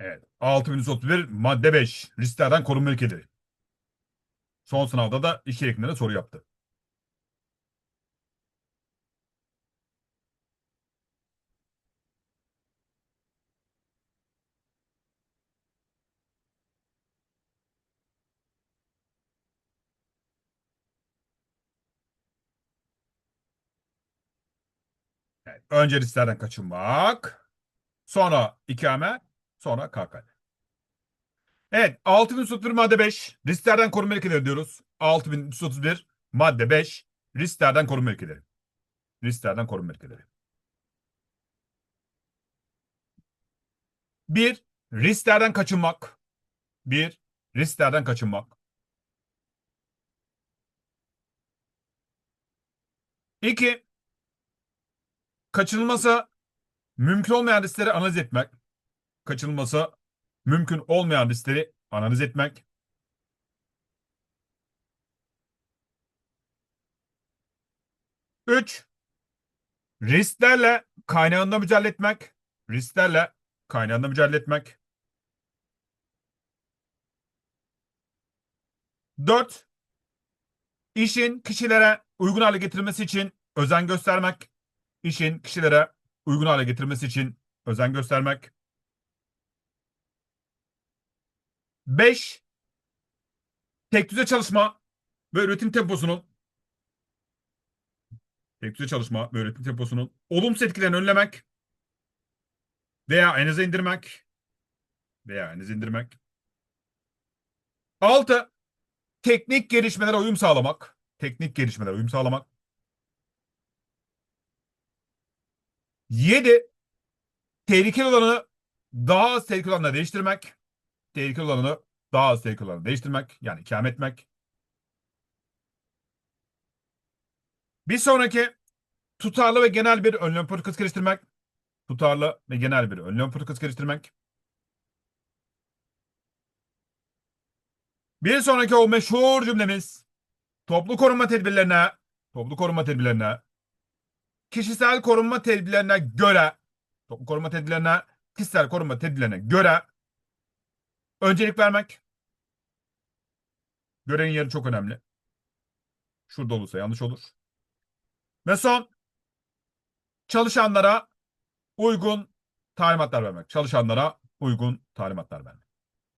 Evet. 6131 madde 5. Risklerden korunma ilkeleri. Son sınavda da iki şeklinde soru yaptı. Önce risklerden kaçınmak. Sonra ikame. Sonra KKL. Evet. 6331 madde 5. Risklerden korunma ilkeleri diyoruz. 6331 madde 5. Risklerden korunma ilkeleri. Risklerden korunma ilkeleri. Bir, risklerden kaçınmak. Bir, risklerden kaçınmak. İki, kaçınılması mümkün olmayan riskleri analiz etmek. Kaçınılması mümkün olmayan riskleri analiz etmek. Üç, risklerle kaynağında mücadele etmek. Risklerle kaynağında mücadele etmek. Dört, işin kişilere uygun hale getirilmesi için özen göstermek. İşin kişilere uygun hale getirilmesi için özen göstermek. Beş, tek düze çalışma ve üretim temposunun tek düze çalışma ve üretim temposunun olumsuz etkilerini önlemek veya en aza indirmek veya en aza indirmek. Altı, teknik gelişmelere uyum sağlamak. Teknik gelişmelere uyum sağlamak. Yedi, tehlikeli olanı daha az tehlikeli olanla değiştirmek. Tehlikeli olanı daha az tehlikeli olanla değiştirmek. Yani ikame etmek. Bir sonraki tutarlı ve genel bir önlem politikası geliştirmek. Tutarlı ve genel bir önlem politikası geliştirmek. Bir sonraki o meşhur cümlemiz toplu korunma tedbirlerine toplu korunma tedbirlerine kişisel korunma tedbirlerine göre toplu korunma tedbirlerine kişisel korunma tedbirlerine göre öncelik vermek. Görenin yeri çok önemli. Şurada olursa yanlış olur. Ve son çalışanlara uygun talimatlar vermek. Çalışanlara uygun talimatlar vermek.